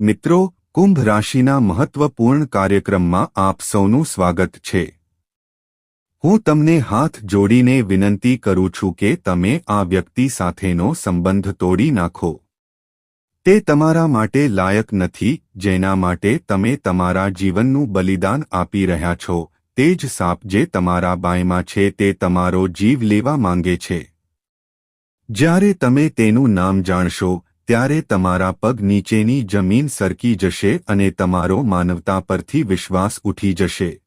મિત્રો, કુંભ રાશિના મહત્વપૂર્ણ કાર્યક્રમમાં આપ સૌનું સ્વાગત છે. હું તમને હાથ જોડીને વિનંતી કરું છું કે તમે આ વ્યક્તિ સાથેનો સંબંધ તોડી નાખો. તે તમારા માટે લાયક નથી, જેના માટે તમે તમારા જીવનનું બલિદાન આપી રહ્યા છો. તે જ સાપ જે તમારા બાયમાં છે તે તમારો જીવ લેવા માંગે છે. જ્યારે તમે તેનું નામ જાણશો ત્યારે તમારા પગ નીચેની જમીન સરકી જશે અને તમારો માનવતા પરથી વિશ્વાસ ઉઠી જશે.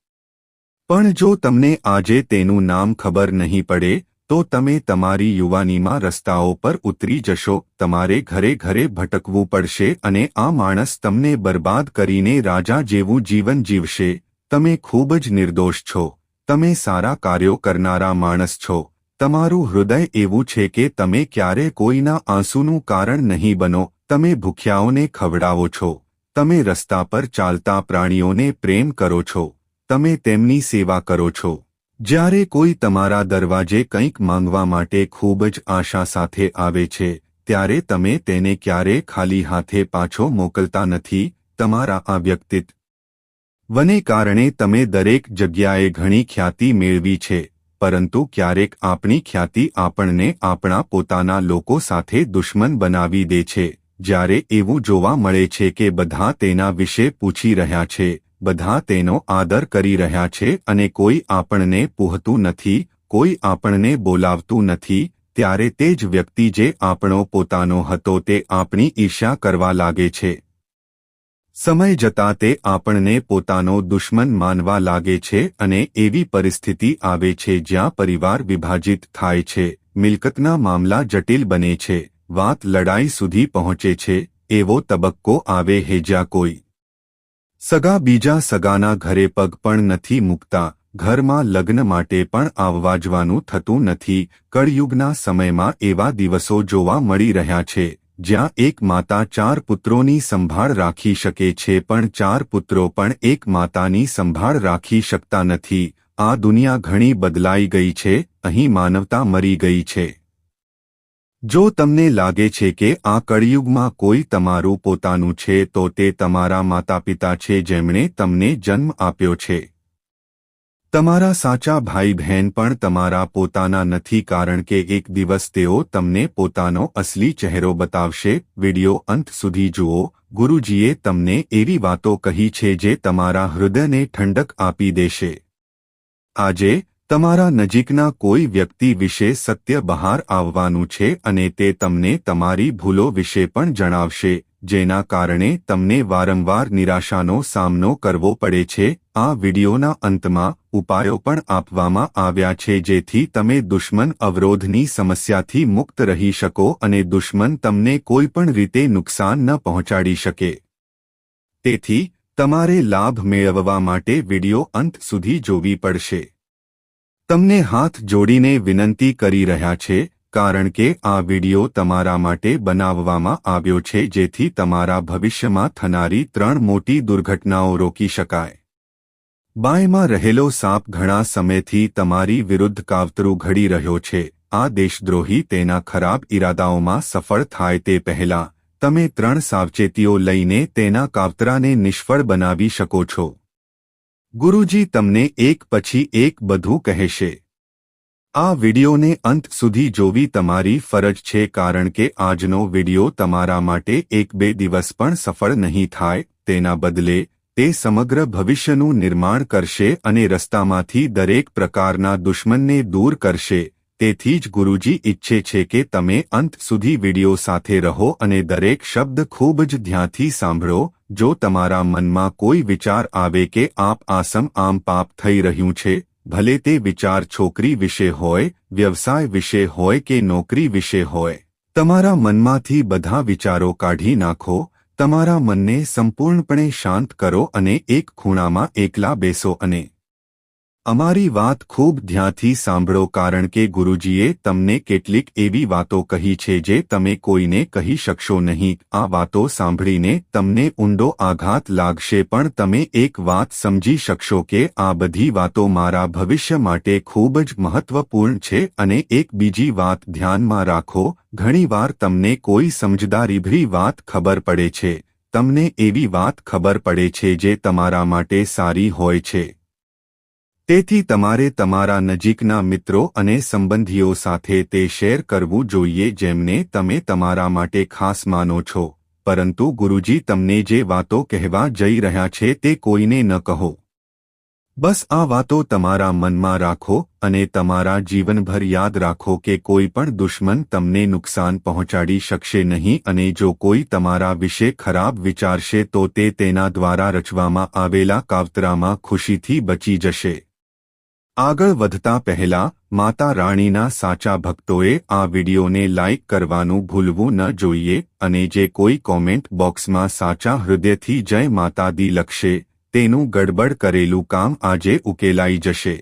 પણ જો તમને આજે તેનું નામ ખબર નહીં પડે, તો તમે તમારી યુવાનીમાં રસ્તાઓ પર ઉતરી જશો, તમારે ઘરે ઘરે ભટકવું પડશે અને આ માણસ તમને બરબાદ કરીને રાજા જેવું જીવન જીવશે. તમે ખૂબ જ નિર્દોષ છો. તમે સારા કાર્યો કરનારા માણસ છો. તમારું હૃદય એવું છે કે તમે ક્યારે કોઈના આંસુનું કારણ નહીં બનો, તમે ભૂખ્યાઓને ખવડાવો છો, તમે રસ્તા પર ચાલતા પ્રાણીઓને પ્રેમ કરો છો, તમે તેમની સેવા કરો છો. જ્યારે કોઈ તમારા દરવાજે કંઈક માંગવા માટે ખૂબ જ આશા સાથે આવે છે, ત્યારે તમે તેને ક્યારે ખાલી હાથે પાછો મોકલતા નથી, તમારા આ વ્યક્તિત્વ વને કારણે તમે દરેક જગ્યાએ ઘણી ખ્યાતિ મેળવી છે પરંતુ ક્યારેક આપણી ખ્યાતિ આપણને આપણા પોતાના લોકો સાથે દુશ્મન બનાવી દે છે. જ્યારે એવું જોવા મળે છે કે બધા તેના વિશે પૂછી રહ્યા છે, બધા તેનો આદર કરી રહ્યા છે અને કોઈ આપણને પૂહતું નથી, કોઈ આપણને બોલાવતું નથી, ત્યારે તે જ વ્યક્તિ જે આપણો પોતાનો હતો તે આપણી ઈર્ષ્યા કરવા લાગે છે. સમય જતાં તે આપણને પોતાનો દુશ્મન માનવા લાગે છે અને એવી પરિસ્થિતિ આવે છે જ્યાં પરિવાર વિભાજિત થાય છે. મિલકતના મામલા જટિલ બને છે. વાત લડાઈ સુધી પહોંચે છે. એવો તબક્કો આવે હે જ્યાં કોઈ સગા બીજા સગાના ઘરે પગ પણ નથી મૂકતા. ઘરમાં લગ્ન માટે પણ આવવા જવાનું થતું નથી. કળયુગના સમયમાં એવા દિવસો જોવા મળી રહ્યા છે. જ્યાં એક માતા ચાર પુત્રોની સંભાળ રાખી શકે છે પણ ચાર પુત્રો પણ એક માતાની સંભાળ રાખી શકતા નથી. આ દુનિયા ઘણી બદલાઈ ગઈ છે, અહીં માનવતા મરી ગઈ છે. જો તમને લાગે છે કે આ કળિયુગમાં કોઈ તમારું પોતાનું છે તો તે તમારા માતાપિતા છે જેમણે તમને જન્મ આપ્યો છે. તમારા સાચા ભાઈ બહેન પણ તમારા પોતાના નથી કારણ કે એક દિવસ તેઓ તમને પોતાનો અસલી ચહેરો બતાવશે. વિડિયો અંત સુધી જુઓ. ગુરુજીએ તમને એવી વાતો કહી છે જે તમારા હૃદયને ઠંડક આપી દેશે. આજે, તમારા નજીકના કોઈ વ્યક્તિ વિશે સત્ય બહાર આવવાનું છે અને તે તમને તમારી ભૂલો વિશે પણ જણાવશે. જેના કારણે તમને વારંવાર નિરાશાનો સામનો કરવો પડે છે. આ વિડીયોના અંતમાં ઉપાયો પણ આપવામાં આવ્યા છે જેથી તમે દુશ્મન અવરોધની સમસ્યાથી મુક્ત રહી શકો અને દુશ્મન તમને કોઈપણ રીતે નુકસાન ન પહોંચાડી શકે. તેથી, તમારે લાભ મેળવવા માટે વિડિયો અંત સુધી જોવી પડશે. તમને હાથ જોડીને વિનંતી કરી રહ્યા છે કારણ કે આ વિડિયો તમારા માટે બનાવવામાં આવ્યો છે જેથી તમારા ભવિષ્યમાં થનારી ત્રણ મોટી દુર્ઘટનાઓ રોકી શકાય. બાયમાં રહેલો સાપ ઘણા સમયથી તમારી વિરુદ્ધ કાવતરું ઘડી રહ્યો છે. આ દેશદ્રોહી તેના ખરાબ ઇરાદાઓમાં સફળ થાય તે પહેલાં, તમે ત્રણ સાવચેતીઓ લઈને તેના કાવતરાને નિષ્ફળ બનાવી શકો છો. ગુરુજી તમને એક પછી એક બધું કહેશે. આ વિડિયોને અંત સુધી જોવી તમારી ફરજ છે કારણ કે આજનો વિડિયો તમારા માટે એક બે દિવસ પણ સફળ નહીં થાય, તેના બદલે, તે સમગ્ર ભવિષ્યનું નિર્માણ કરશે અને રસ્તામાંથી દરેક પ્રકારના દુશ્મનને દૂર કરશે, તેથી જ ગુરુજી ઈચ્છે છે કે તમે અંત સુધી વિડિયો સાથે રહો અને દરેક શબ્દ ખૂબ જ ધ્યાનથી સાંભળો, જો તમારા મનમાં કોઈ વિચાર આવે કે આપ આસમ આમ પાપ થઈ રહ્યું છે ભલે તે વિચાર છોકરી વિશે હોય, વ્યવસાય વિશે હોય કે નોકરી વિશે હોય. તમારા મનમાંથી બધા વિચારો કાઢી નાખો, તમારા મનને સંપૂર્ણપણે શાંત કરો અને એક ખૂણામાં એકલા બેસો અને અમારી વાત ખૂબ ધ્યાનથી સાંભળો કારણ કે ગુરુજીએ તમને કેટલીક એવી વાતો કહી છે જે તમે કોઈને કહી શકશો નહીં. આ વાતો સાંભળીને તમને ઊંડો આઘાત લાગશે પણ તમે એક વાત સમજી શકશો કે આ બધી વાતો મારા ભવિષ્ય માટે ખૂબ જ મહત્વપૂર્ણ છે અને એક બીજી વાત ધ્યાનમાં રાખો, ઘણીવાર તમને કોઈ સમજદારીભરી વાત ખબર પડે છે. તમને એવી વાત ખબર પડે છે જે તમારા માટે સારી હોય છે. તેથી તમારે તમારા નજીકના મિત્રો અને સંબંધીઓ સાથે તે શેર કરવું જોઈએ જેમને તમે તમારા માટે ખાસ માનો છો. પરંતુ ગુરુજી, તમને જે વાતો કહેવા જઈ રહ્યા છે તે કોઈને ન કહો. બસ આ વાતો તમારા મનમાં રાખો અને તમારા જીવનભર યાદ રાખો કે કોઈ પણ દુશ્મન તમને નુકસાન પહોંચાડી શકશે નહીં અને જો કોઈ તમારા વિશે ખરાબ વિચારશે તો તે તેના દ્વારા રચવામાં આવેલા કાવતરામાં ખુશીથી બચી જશે. આગળ વધતા પહેલા માતા રાણીના સાચા ભક્તોએ આ વિડિયોને લાઇક કરવાનું ભૂલવું ન જોઈએ અને જે કોઈ કોમેન્ટ બોક્સમાં સાચા હૃદયથી જય માતા દી લખશે, તેનું ગડબડ કરેલું કામ આજે ઉકેલાઈ જશે.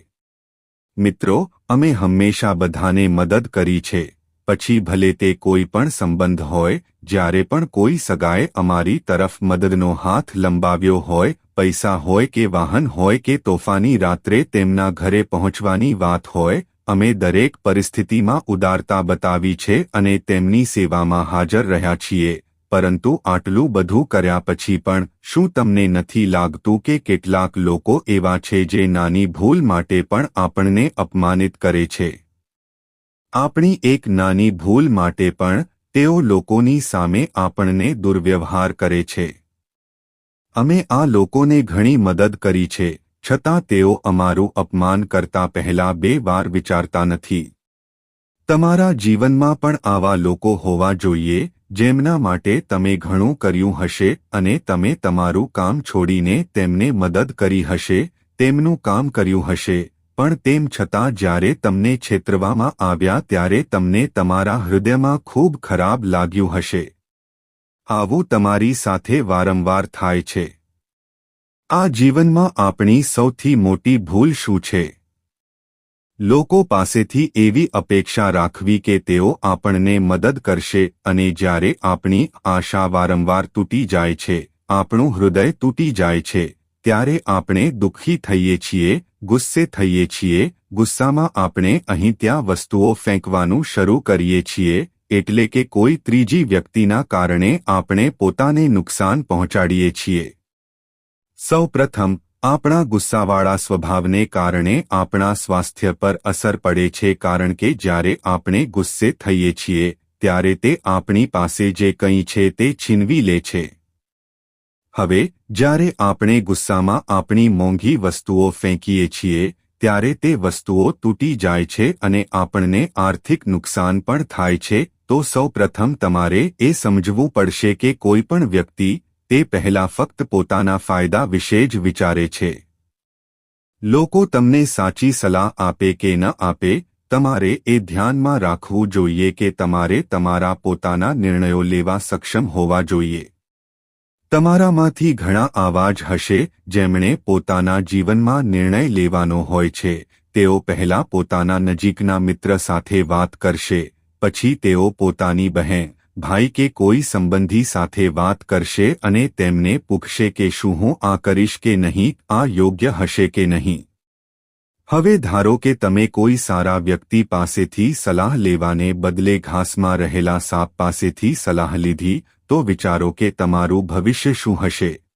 મિત્રો, અમે હંમેશા બધાને મદદ કરી છે, પછી ભલે તે કોઈ પણ સંબંધ હોય, જ્યારે પણ કોઈ સગાએ અમારી તરફ મદદનો હાથ લંબાવ્યો હોય પૈસા હોય કે વાહન હોય કે તોફાની રાત્રે તેમના ઘરે પહોંચવાની વાત હોય, અમે દરેક પરિસ્થિતિમાં ઉદારતા બતાવી છે અને તેમની સેવામાં હાજર રહ્યા છીએ, પરંતુ આટલું બધું કર્યા પછી પણ શું તમને નથી લાગતું કે કેટલાક લોકો એવા છે જે નાની ભૂલ માટે પણ આપણને અપમાનિત કરે છે? આપણી એક નાની ભૂલ માટે પણ તેઓ લોકોની સામે આપણને દુર્વ્યવહાર કરે છે. અમે આ લોકોને ઘણી મદદ કરી છે, છતાં તેઓ અમારું અપમાન કરતા પહેલા બે વાર વિચારતા નથી. તમારા જીવનમાં પણ આવા લોકો હોવા જોઈએ, જેમના માટે તમે ઘણું કર્યું હશે અને તમે તમારું કામ છોડીને તેમને મદદ કરી હશે, તેમનું કામ કર્યું હશે, પણ તેમ છતાં જ્યારે તમને છેતરવામાં આવ્યા ત્યારે તમને તમારા હૃદયમાં ખૂબ ખરાબ લાગ્યું હશે. આવું તમારી સાથે વારંવાર થાય છે. આ જીવનમાં આપણી સૌથી મોટી ભૂલ શું છે? લોકો પાસેથી એવી અપેક્ષા રાખવી કે તેઓ આપણને મદદ કરશે અને જ્યારે આપણી આશા વારંવાર તૂટી જાય છે, આપણું હૃદય તૂટી જાય છે, ત્યારે આપણે દુઃખી થઈએ છીએ, ગુસ્સે થઈએ છીએ, ગુસ્સામાં આપણે અહીં ત્યાં વસ્તુઓ ફેંકવાનું શરૂ કરીએ છીએ એટલે કે કોઈ ત્રીજી વ્યક્તિના કારણે આપણે પોતાને નુકસાન પહોંચાડીએ છીએ. સૌપ્રથમ, આપણા ગુસ્સાવાળા સ્વભાવને કારણે આપણા સ્વાસ્થ્ય પર અસર પડે છે કારણ કે જ્યારે આપણે ગુસ્સે થઈએ છીએ, ત્યારે તે આપણી પાસે જે કંઈ છે તે છીનવી લે છે. હવે, જ્યારે આપણે ગુસ્સામાં આપણી મોંઘી વસ્તુઓ ફેંકીએ છીએ, ત્યારે તે વસ્તુઓ તૂટી જાય છે અને આપણને આર્થિક નુકસાન પણ થાય છે તો સૌપ્રથમ તમારે એ સમજવું પડશે કે કોઈપણ વ્યક્તિ તે પહેલા ફક્ત પોતાના ફાયદા વિશે જ વિચારે છે. લોકો તમને સાચી સલાહ આપે કે ન આપે, તમારે એ ધ્યાનમાં રાખવું જોઈએ કે તમારે તમારા પોતાના નિર્ણયો લેવા સક્ષમ હોવા જોઈએ. તમારામાંથી ઘણા આવા હશે, જેમણે પોતાના જીવનમાં નિર્ણય લેવાનો હોય છે, તેઓ પહેલા પોતાના નજીકના મિત્ર સાથે વાત કરશે. પછી તેઓ પોતાની બહેન ભાઈ કે કોઈ સંબંધી સાથે વાત કરશે અને તેમને પૂછશે કે શું હું આ કરીશ કે નહીં, આ યોગ્ય હશે કે નહીં. હવે ધારો કે તમે કોઈ સારા વ્યક્તિ પાસેથી સલાહ લેવાને બદલે ઘાસમાં રહેલા સાપ પાસેથી સલાહ લીધી, તો વિચારો કે તમારું ભવિષ્ય શું હશે?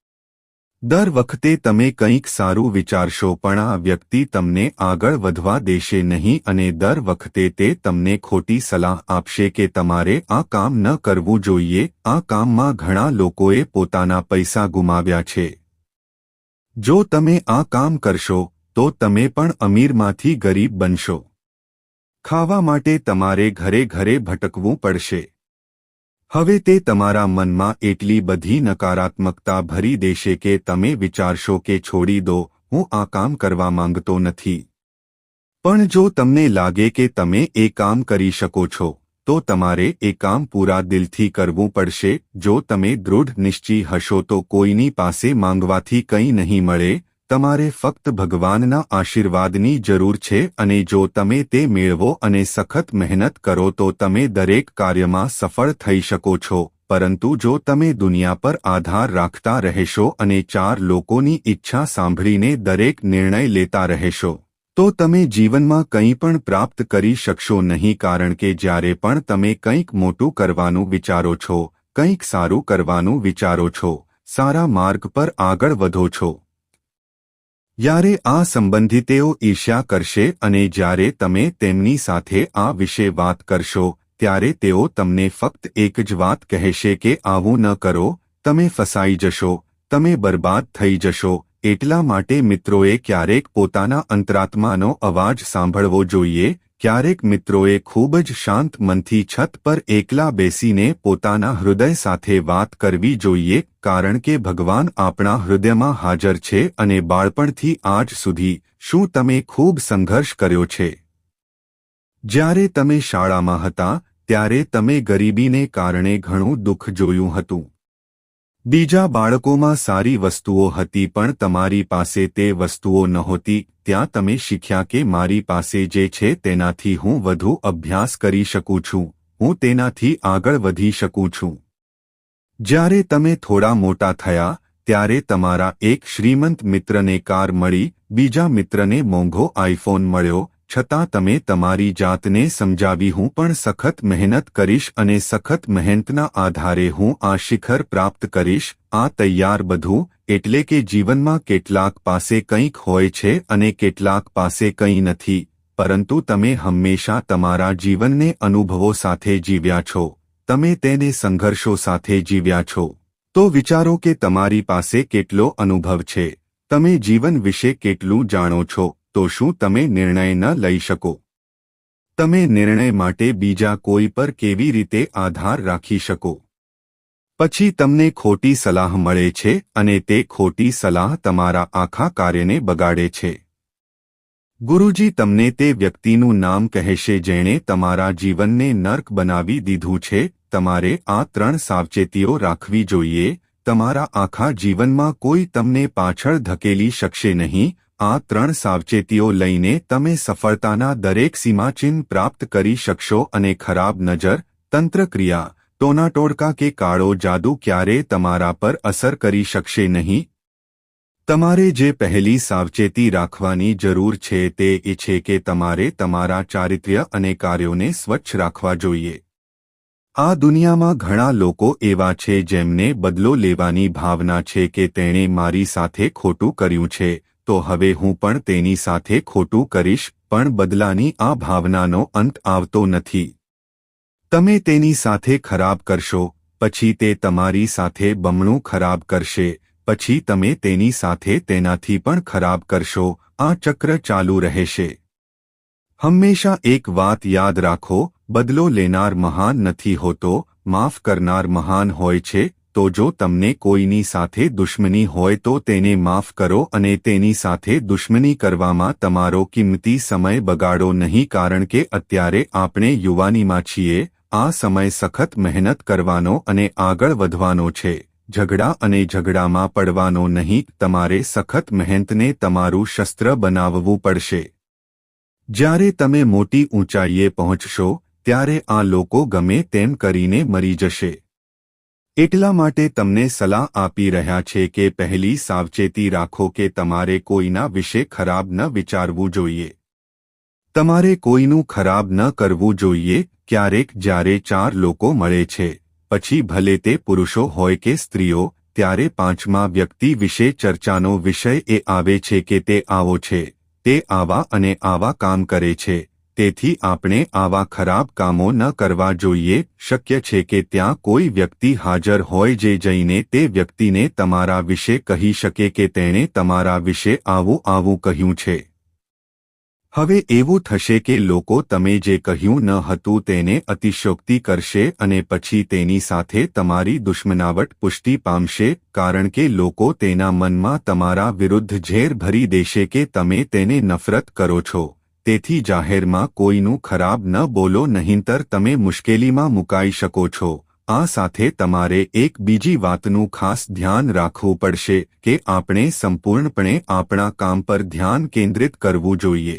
દર વખતે તમે કંઈક સારું વિચારશો, પણ આ વ્યક્તિ તમને આગળ વધવા દેશે નહીં અને દર વખતે તે તમને ખોટી સલાહ આપશે કે તમારે આ કામ ન કરવું જોઈએ. આ કામમાં ઘણા લોકોએ પોતાના પૈસા ગુમાવ્યા છે. જો તમે આ કામ કરશો, તો તમે પણ અમીરમાંથી ગરીબ બનશો. ખાવા માટે તમારે ઘરે ઘરે ભટકવું પડશે. હવે તે તમારા મનમાં એટલી બધી નકારાત્મકતા ભરી દેશે કે તમે વિચારશો કે છોડી દો, હું આ કામ કરવા માંગતો નથી. પણ જો તમને લાગે કે તમે એ કામ કરી શકો છો, તો તમારે એ કામ પૂરા દિલથી કરવું પડશે, જો તમે દૃઢ નિશ્ચય હશો તો કોઈની પાસે માંગવાથી કંઈ નહીં મળે તમારે ફક્ત ભગવાનના આશીર્વાદની જરૂર છે અને જો તમે તે મેળવો અને સખત મહેનત કરો તો તમે દરેક કાર્યમાં સફળ થઈ શકો છો. પરંતુ જો તમે દુનિયા પર આધાર રાખતા રહેશો અને ચાર લોકોની ઈચ્છા સાંભળીને દરેક નિર્ણય લેતા રહેશો, તો તમે જીવનમાં કંઈ પણ પ્રાપ્ત કરી શકશો નહીં કારણ કે જ્યારે પણ તમે કંઈક મોટું કરવાનું વિચારો છો, કંઈક સારું કરવાનું વિચારો છો, સારા માર્ગ પર આગળ વધો છો. જ્યારે આ સંબંધિતેઓ ઈર્ષ્યા કરશે અને જ્યારે તમે તેમની સાથે આ વિશે વાત કરશો, ત્યારે તેઓ તમને ફક્ત એક જ વાત કહેશે કે આવું ન કરો, તમે ફસાઈ જશો, તમે બરબાદ થઈ જશો. એટલા માટે મિત્રોએ ક્યારેક પોતાના અંતરાત્માનો અવાજ સાંભળવો જોઈએ ક્યારેક મિત્રોએ ખૂબ જ શાંત મનથી છત પર એકલા બેસીને પોતાના હૃદય સાથે વાત કરવી જોઈએ, કારણ કે ભગવાન આપણા હૃદયમાં હાજર છે અને બાળપણથી આજ સુધી શું તમે ખૂબ સંઘર્ષ કર્યો છે? જ્યારે તમે શાળામાં હતા, ત્યારે તમે ગરીબીને કારણે ઘણું દુઃખ જોયું હતું. બીજા બાળકોમાં સારી વસ્તુઓ હતી પણ તમારી પાસે તે વસ્તુઓ નહોતી, ત્યાં તમે શીખ્યા કે મારી પાસે જે છે તેનાથી હું વધુ અભ્યાસ કરી શકું છું, હું તેનાથી આગળ વધી શકું છું. જ્યારે તમે થોડા મોટા થયા, ત્યારે તમારા એક શ્રીમંત મિત્રને કાર મળી, બીજા મિત્રને મોંઘો આઈફોન મળ્યો છતાં તમે તમારી જાતને સમજાવી હું પણ સખત મહેનત કરીશ અને સખત મહેનતના આધારે હું આ શિખર પ્રાપ્ત કરીશ, આ તૈયાર બધું, એટલે કે જીવનમાં કેટલાક પાસે કંઈક હોય છે અને કેટલાક પાસે કંઈ નથી, પરંતુ તમે હંમેશા તમારા જીવનને અનુભવો સાથે જીવ્યા છો, તમે તેને સંઘર્ષો સાથે જીવ્યા છો. તો વિચારો કે તમારી પાસે કેટલો અનુભવ છે, તમે જીવન વિશે કેટલું જાણો છો તો શું તમે નિર્ણય ન લઈ શકો? તમે નિર્ણય માટે બીજા કોઈ પર કેવી રીતે આધાર રાખી શકો? પછી તમને ખોટી સલાહ મળે છે અને તે ખોટી સલાહ તમારા આખા કાર્યને બગાડે છે. ગુરુજી તમને તે વ્યક્તિનું નામ કહેશે જેણે તમારા જીવનને નર્ક બનાવી દીધું છે. તમારે આ ત્રણ સાવચેતીઓ રાખવી જોઈએ. તમારા આખા જીવનમાં કોઈ તમને પાછળ ધકેલી શકશે નહીં. આ ત્રણ સાવચેતીઓ લઈને તમે સફળતાના દરેક સીમાચિહ્ન પ્રાપ્ત કરી શકશો અને ખરાબ નજર, તંત્રક્રિયા ટોનાટોડકા કે કાળો જાદુ ક્યારે તમારા પર અસર કરી શકશે નહીં? તમારે જે પહેલી સાવચેતી રાખવાની જરૂર છે તે એ છે કે તમારે તમારા ચારિત્ર્ય અને કાર્યોને સ્વચ્છ રાખવા જોઈએ. આ દુનિયામાં ઘણા લોકો એવા છે જેમને બદલો લેવાની ભાવના છે કે તેણે મારી સાથે ખોટું કર્યું છે. તો હવે હું પણ તેની સાથે ખોટું કરીશ, પણ બદલાની આ ભાવનાનો અંત આવતો નથી. તમે તેની સાથે ખરાબ કરશો, પછી તે તમારી સાથે બમણું ખરાબ કરશે, પછી તમે તેની સાથે તેનાથી પણ ખરાબ કરશો, આ ચક્ર ચાલુ રહેશે. હંમેશા એક વાત યાદ રાખો, બદલો લેનાર મહાન નથી હોતો, માફ કરનાર મહાન હોય છે તો જો તમને કોઈની સાથે દુશ્મની હોય તો તેને માફ કરો અને તેની સાથે દુશ્મની કરવામાં તમારો કિંમતી સમય બગાડો નહીં કારણ કે અત્યારે આપણે યુવાનીમાં છીએ, આ સમય સખત મહેનત કરવાનો અને આગળ વધવાનો છે, ઝઘડા અને ઝઘડામાં પડવાનો નહીં, તમારે સખત મહેનતને તમારું શસ્ત્ર બનાવવું પડશે. જ્યારે તમે મોટી ઊંચાઈએ પહોંચશો, ત્યારે આ લોકો ગમે તેમ કરીને મરી જશે. એટલા માટે તમને સલાહ આપી રહ્યા છે કે પહેલી સાવચેતી રાખો કે તમારે કોઈના વિશે ખરાબ ન વિચારવું જોઈએ. તમારે કોઈનું ખરાબ ન કરવું જોઈએ ક્યારેક જ્યારે ચાર લોકો મળે છે, પછી ભલે તે પુરુષો હોય કે સ્ત્રીઓ, ત્યારે પાંચમા વ્યક્તિ વિશે ચર્ચાનો વિષય એ આવે છે કે તે આવો છે, તે આવા અને આવા કામ કરે છે તેથી આપણે આવા ખરાબ કામો ન કરવા જોઈએ. શક્ય છે કે ત્યાં કોઈ વ્યક્તિ હાજર હોય જે જઈને તે વ્યક્તિને તમારા વિશે કહી શકે કે તેણે તમારા વિશે આવું આવું કહ્યું છે. હવે એવું થશે કે લોકો તમે જે કહ્યું ન હતું તેને અતિશોક્તિ કરશે અને પછી તેની સાથે તમારી દુશ્મનાવટ પુષ્ટિ પામશે, કારણ કે લોકો તેના મનમાં તમારા વિરુદ્ધ ઝેર ભરી દેશે કે તમે તેને નફરત કરો છો. તેથી જાહેરમાં કોઈનું ખરાબ ન બોલો નહીંતર તમે મુશ્કેલીમાં મુકાઈ શકો છો. આ સાથે તમારે એક બીજી વાતનું ખાસ ધ્યાન રાખવું પડશે કે આપણે સંપૂર્ણપણે આપણા કામ પર ધ્યાન કેન્દ્રિત કરવું જોઈએ.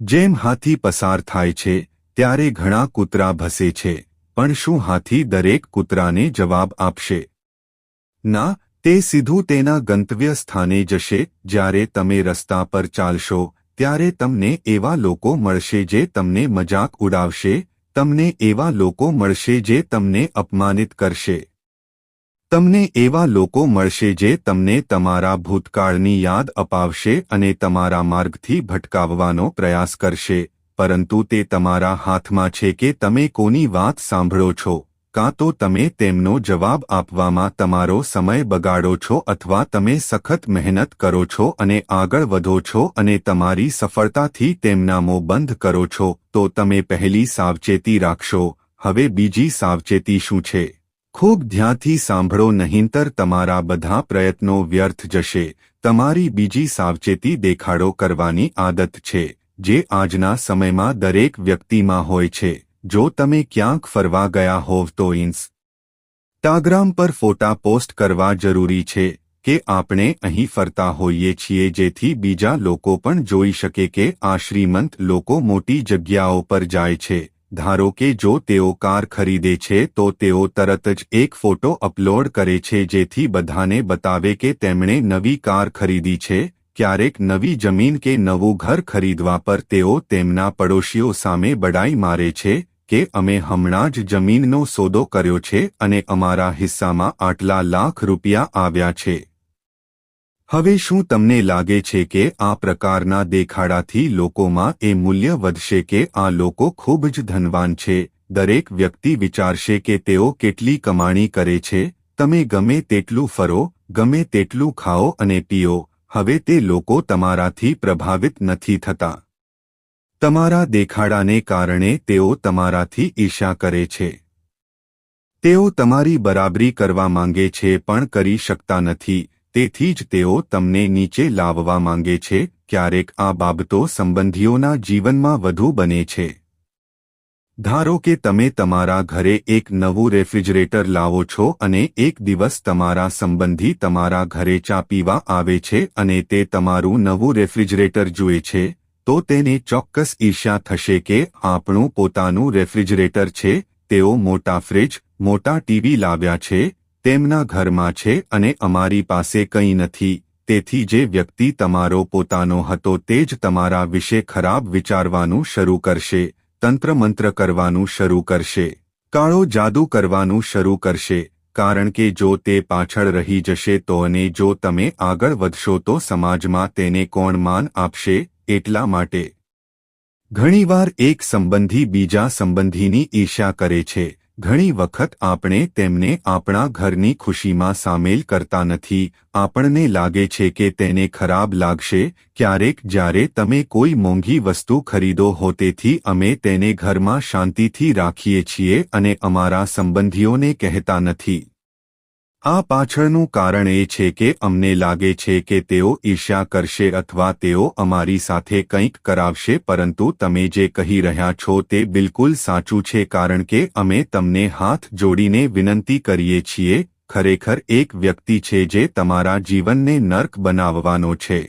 જેમ હાથી પસાર થાય છે, ત્યારે ઘણા કૂતરા ભસે છે, પણ શું હાથી દરેક કૂતરાને જવાબ આપશે? ના, તે સીધું તેના ગંતવ્ય સ્થાને જશે, જ્યારે તમે રસ્તા પર ચાલશો ત્યારે તમને એવા લોકો મળશે જે તમને મજાક ઉડાવશે, તમને એવા લોકો મળશે જે તમને અપમાનિત કરશે. તમને એવા લોકો મળશે જે તમને તમારા ભૂતકાળની યાદ અપાવશે અને તમારા માર્ગથી ભટકાવવાનો પ્રયાસ કરશે, પરંતુ તે તમારા હાથમાં છે કે તમે કોની વાત સાંભળો છો. કાં તો તમે તેમનો જવાબ આપવામાં તમારો સમય બગાડો છો અથવા તમે સખત મહેનત કરો છો અને આગળ વધો છો અને તમારી સફળતાથી તેમના મોં બંધ કરો છો, તો તમે પહેલી સાવચેતી રાખશો. હવે બીજી સાવચેતી શું છે? ખૂબ ધ્યાનથી સાંભળો, નહીંતર તમારા બધા પ્રયત્નો વ્યર્થ જશે. તમારી બીજી સાવચેતી દેખાડો કરવાની આદત છે, જે આજના સમયમાં દરેક વ્યક્તિમાં હોય છે. જો તમે ક્યાંક ફરવા ગયા હોવ તો ઇન્સ્ટાગ્રામ પર ફોટા પોસ્ટ કરવા જરૂરી છે કે આપણે અહીં ફરતા હોઈએ છીએ જેથી બીજા લોકો પણ જોઈ શકે કે આ શ્રીમંત લોકો મોટી જગ્યાઓ પર જાય છે. ધારો કે જો તેઓ કાર ખરીદે છે તો તેઓ તરત જ એક ફોટો અપલોડ કરે છે જેથી બધાને બતાવે કે તેમણે નવી કાર ખરીદી છે, ક્યારેક નવી જમીન કે નવું ઘર ખરીદવા પર તેઓ તેમના પડોશીઓ સામે બડાઈ મારે છે કે અમે હમણાં જ જમીનનો સોદો કર્યો છે અને અમારા હિસ્સામાં આટલા લાખ રૂપિયા આવ્યા છે. હવે શું તમને લાગે છે કે આ પ્રકારના દેખાડાથી લોકોમાં એ મૂલ્ય વધશે કે આ લોકો ખૂબ જ ધનવાન છે? દરેક વ્યક્તિ વિચારશે કે તેઓ કેટલી કમાણી કરે છે. તમે ગમે તેટલું ફરો, ગમે તેટલું ખાઓ અને પીઓ, હવે તે લોકો તમારાથી પ્રભાવિત નથી થતા. તમારા દેખાડાને કારણે તેઓ તમારાથી ઈર્ષા કરે છે. તેઓ તમારી બરાબરી કરવા માંગે છે પણ કરી શકતા નથી, તેથી જ તેઓ તમને નીચે લાવવા માંગે છે, ક્યારેક આ બાબતો સંબંધીઓના જીવનમાં વધુ બને છે. ધારો કે તમે તમારા ઘરે એક નવું રેફ્રિજરેટર લાવો છો અને એક દિવસ તમારા સંબંધી તમારા ઘરે ચા પીવા આવે છે અને તે તમારું નવું રેફ્રિજરેટર જુએ છે તો તેને ચોક્કસ ઈર્ષ્યા થશે કે આપણું પોતાનું રેફ્રિજરેટર છે, તેઓ મોટા ફ્રિજ, મોટા ટીવી લાવ્યા છે, તેમના ઘરમાં છે અને અમારી પાસે કંઈ નથી, તેથી જે વ્યક્તિ તમારો પોતાનો હતો તે જ તમારા વિશે ખરાબ વિચારવાનું શરૂ કરશે, તંત્રમંત્ર કરવાનું શરૂ કરશે, કાળો જાદુ કરવાનું શરૂ કરશે, કારણ કે જો તે પાછળ રહી જશે તો અને જો તમે આગળ વધશો તો સમાજમાં તેને કોણ માન આપશે? એટલા માટે. ઘણીવાર એક સંબંધી બીજા સંબંધીની ઈર્ષ્યા કરે છે. ઘણી વખત આપણે તેમને આપણા ઘરની ખુશીમાં સામેલ કરતા નથી. આપણને લાગે છે કે તેને ખરાબ લાગશે. ક્યારેક જ્યારે તમે કોઈ મોંઘી વસ્તુ ખરીદો હો તેથી અમે તેને ઘરમાં શાંતિથી રાખીએ છીએ અને અમારા સંબંધીઓને કહેતા નથી. આ પાછળનું કારણ એ છે કે અમને લાગે છે કે તેઓ ઈર્ષ્યા કરશે અથવા તેઓ અમારી સાથે કંઈક કરાવશે, પરંતુ તમે જે કહી રહ્યા છો તે બિલકુલ સાચું છે કારણ કે અમે તમને હાથ જોડીને વિનંતી કરીએ છીએ, ખરેખર એક વ્યક્તિ છે જે તમારા જીવનને નર્ક બનાવવાનો છે.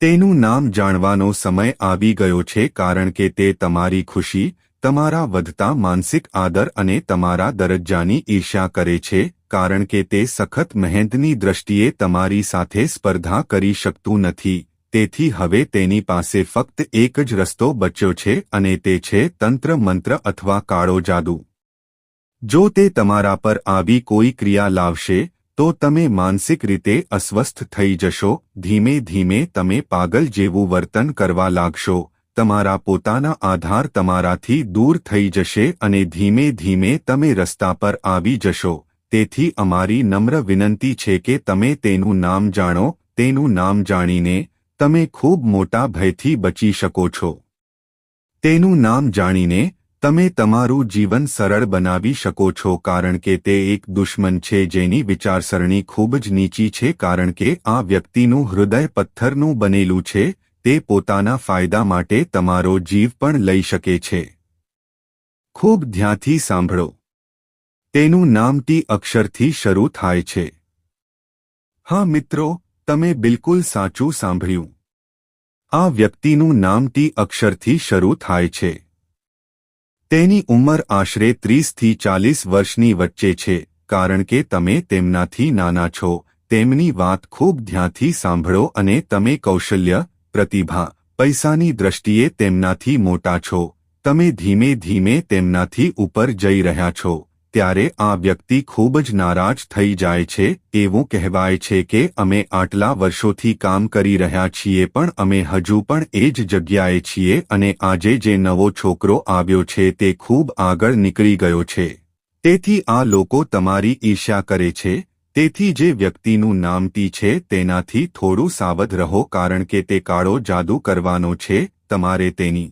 તેનું નામ જાણવાનો સમય આવી ગયો છે કારણ કે તે તમારી ખુશી, તમારા વધતા માનસિક આદર અને તમારા દરજ્જાની ઈર્ષ્યા કરે છે કારણ કે તે સખત મહેનતની દ્રષ્ટિએ તમારી સાથે સ્પર્ધા કરી શકતું નથી. તેથી હવે તેની પાસે ફક્ત એક જ રસ્તો બચ્યો છે અને તે છે તંત્ર મંત્ર અથવા કાળો જાદુ. જો તે તમારા પર આવી કોઈ ક્રિયા લાવશે, તો તમે માનસિક રીતે અસ્વસ્થ થઈ જશો. ધીમે ધીમે તમે પાગલ જેવું વર્તન કરવા લાગશો. તમારા પોતાના આધાર તમારાથી દૂર થઈ જશે અને ધીમે ધીમે તમે રસ્તા પર આવી જશો. તેથી અમારી નમ્ર વિનંતી છે કે તમે તેનું નામ જાણો, તેનું નામ જાણીને, તમે ખૂબ મોટા ભયથી બચી શકો છો. તેનું નામ જાણીને, તમે તમારું જીવન સરળ બનાવી શકો છો કારણ કે તે એક દુશ્મન છે જેની વિચારસરણી ખૂબ જ નીચી છે કારણ કે આ વ્યક્તિનું હૃદય પથ્થરનું બનેલું છે, તે પોતાના ફાયદા માટે તમારો જીવ પણ લઈ શકે છે. ખૂબ ધ્યાનથી સાંભળો. તેનું નામ ટી અક્ષરથી શરૂ થાય છે. હા મિત્રો, તમે બિલકુલ સાચું સાંભળ્યું. આ વ્યક્તિનું નામ ટી અક્ષરથી શરૂ થાય છે. તેની ઉંમર આશરે ત્રીસથી ચાલીસ વર્ષની વચ્ચે છે, કારણ કે તમે તેમનાથી નાના છો, તેમની વાત ખૂબ ધ્યાનથી સાંભળો અને તમે કૌશલ્ય, પ્રતિભા, પૈસાની દ્રષ્ટિએ તેમનાથી મોટા છો, તમે ધીમે ધીમે તેમનાથી ઉપર જઈ રહ્યા છો. ત્યારે આ વ્યક્તિ ખૂબ જ નારાજ થઈ જાય છે, એવું કહેવાય છે કે અમે આટલા વર્ષોથી કામ કરી રહ્યા છીએ પણ અમે હજુ પણ એ જ જગ્યાએ છીએ અને આજે જે નવો છોકરો આવ્યો છે તે ખૂબ આગળ નીકળી ગયો છે. તેથી આ લોકો તમારી ઈર્ષ્યા કરે છે, તેથી જે વ્યક્તિનું નામ ટી છે તેનાથી થોડું સાવધ રહો કારણ કે તે કાળો જાદુ કરવાનો છે, તમારે તેની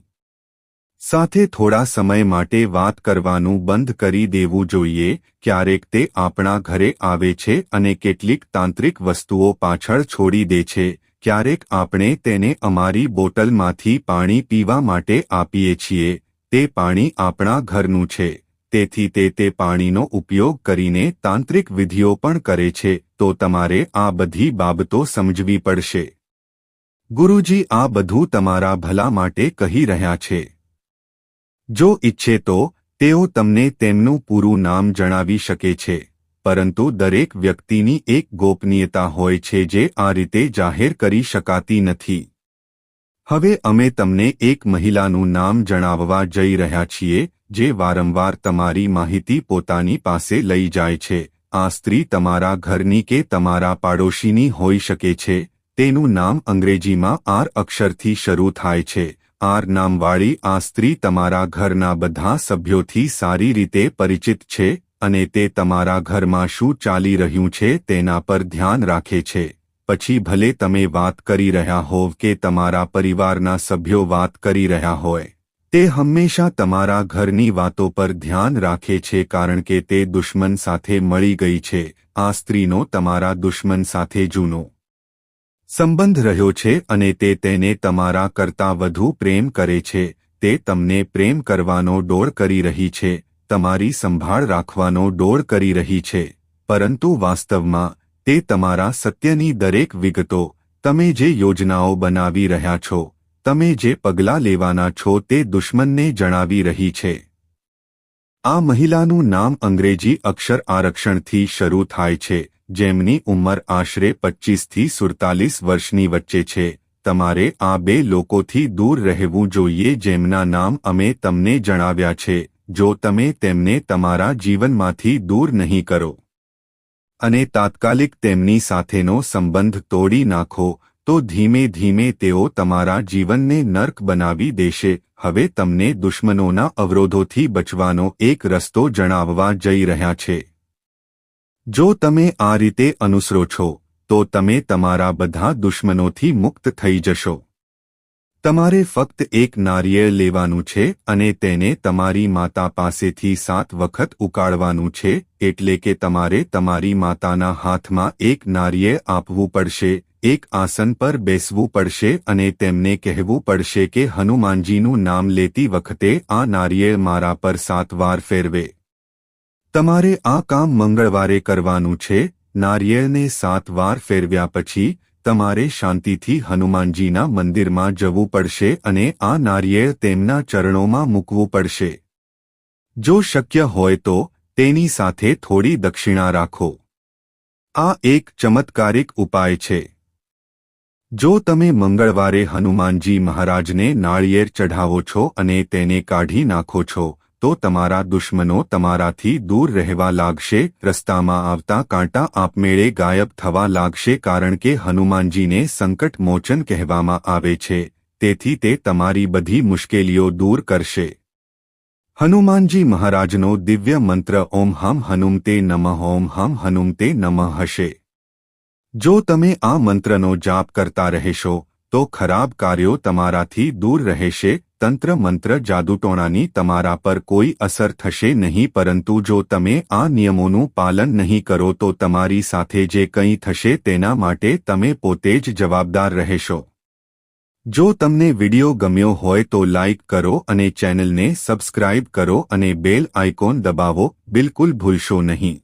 સાથે થોડા સમય માટે વાત કરવાનું બંધ કરી દેવું જોઈએ ક્યારેક તે આપણા ઘરે આવે છે અને કેટલીક તાંત્રિક વસ્તુઓ પાછળ છોડી દે છે. ક્યારેક આપણે તેને અમારી બોટલમાંથી પાણી પીવા માટે આપીએ છીએ. તે પાણી આપણા ઘરનું છે. તેથી તે તે પાણીનો ઉપયોગ કરીને તાંત્રિક વિધિઓ પણ કરે છે. તો તમારે આ બધી બાબતો સમજવી પડશે. ગુરુજી આ બધું તમારા ભલા માટે કહી રહ્યા છે. જો ઈચ્છે તો, તેઓ તમને તેમનું પૂરું નામ જણાવી શકે છે. પરંતુ દરેક વ્યક્તિની એક ગોપનીયતા હોય છે જે આ રીતે જાહેર કરી શકાતી નથી. હવે અમે તમને એક મહિલાનું નામ જણાવવા જઈ રહ્યા છીએ, જે વારંવાર તમારી માહિતી પોતાની પાસે લઈ જાય છે. આ સ્ત્રી તમારા ઘરની કે તમારા પાડોશીની હોઈ શકે છે. તેનું નામ અંગ્રેજીમાં આર અક્ષરથી શરૂ થાય છે. આર નામવાળી આ સ્ત્રી તમારા ઘરના બધા સભ્યોથી સારી રીતે પરિચિત છે અને તે તમારા ઘરમાં શું ચાલી રહ્યું છે તેના પર ધ્યાન રાખે છે. પછી ભલે તમે વાત કરી રહ્યા હોવ કે તમારા પરિવારના સભ્યો વાત કરી રહ્યા હોય, તે હંમેશા તમારા ઘરની વાતો પર ધ્યાન રાખે છે કારણ કે તે દુશ્મન સાથે મળી ગઈ છે. આ સ્ત્રીનો તમારા દુશ્મન સાથે જૂનો સંબંધ રહ્યો છે અને તે તેને તમારા કરતાં વધુ પ્રેમ કરે છે. તે તમને પ્રેમ કરવાનો ડોળ કરી રહી છે. તમારી સંભાળ રાખવાનો ડોળ કરી રહી છે. પરંતુ વાસ્તવમાં, તે તમારા સત્યની દરેક વિગતો, તમે જે યોજનાઓ બનાવી રહ્યા છો, તમે જે પગલાં લેવાના છો તે દુશ્મનને જણાવી રહી છે. આ મહિલાનું નામ અંગ્રેજી અક્ષર આરક્ષણથી શરૂ થાય છે. જેમની ઉંમર આશરે પચ્ચીસથી સુડતાલીસ વર્ષની વચ્ચે છે. તમારે આ બે લોકોથી દૂર રહેવું જોઈએ જેમના નામ અમે તમને જણાવ્યા છે. જો તમે તેમને તમારા જીવનમાંથી દૂર નહીં કરો અને તાત્કાલિક તેમની સાથેનો સંબંધ તોડી નાખો, તો ધીમે ધીમે તેઓ તમારા જીવનને નર્ક બનાવી દેશે. હવે તમને દુશ્મનોના અવરોધોથી બચવાનો એક રસ્તો જણાવવા જઈ રહ્યા છે. જો તમે આ રીતે અનુસરો છો તો તમે તમારા બધા દુશ્મનોથી મુક્ત થઈ જશો. તમારે ફક્ત એક નારિયેળ લેવાનું છે અને તેને તમારી માતા પાસેથી સાત વખત ઉકાળવાનું છે, એટલે કે તમારે તમારી માતાના હાથમાં એક નારિયેળ આપવું પડશે, એક આસન પર બેસવું પડશે અને તેમને કહેવું પડશે કે, હનુમાનજીનું નામ લેતી વખતે આ નારિયેળ મારા પર સાત વાર ફેરવે. તમારે આ કામ મંગળવારે કરવાનું છે, નારિયેળને સાત વાર ફેરવ્યા પછી, તમારે શાંતિથી હનુમાનજીના મંદિરમાં જવું પડશે અને આ નારિયેળ તેમના ચરણોમાં મૂકવું પડશે. જો શક્ય હોય તો, તેની સાથે થોડી દક્ષિણા રાખો. આ એક ચમત્કારિક ઉપાય છે. જો તમે મંગળવારે હનુમાનજી મહારાજને નાળિયેર ચઢાવો છો અને તેને કાઢી નાખો છો તો તમારા દુશ્મનો તમારાથી દૂર રહેવા લાગશે, રસ્તામાં આવતા કાંટા આપમેળે ગાયબ થવા લાગશે કારણ કે હનુમાનજીને સંકટ મોચન કહેવામાં આવે છે, તેથી તે તમારી બધી મુશ્કેલીઓ દૂર કરશે. હનુમાનજી મહારાજનો દિવ્ય મંત્ર ઓમ હમ હનુમતે નમઃ, ઓમ હમ હનુમતે નમઃ હશે. જો તમે આ મંત્રનો જાપ કરતા રહેશો, તો ખરાબ કાર્યો તમારાથી દૂર રહેશે તંત્ર મંત્ર જાદુટોણાની તમારા પર કોઈ અસર થશે નહીં, પરંતુ જો તમે આ નિયમોનું પાલન નહીં કરો, તો તમારી સાથે જે કંઈ થશે તેના માટે તમે પોતે જ જવાબદાર રહેશો. જો તમને વિડિયો ગમ્યો હોય તો લાઇક કરો અને ચેનલને સબસ્ક્રાઇબ કરો અને બેલ આઇકોન દબાવો, બિલકુલ ભૂલશો નહીં.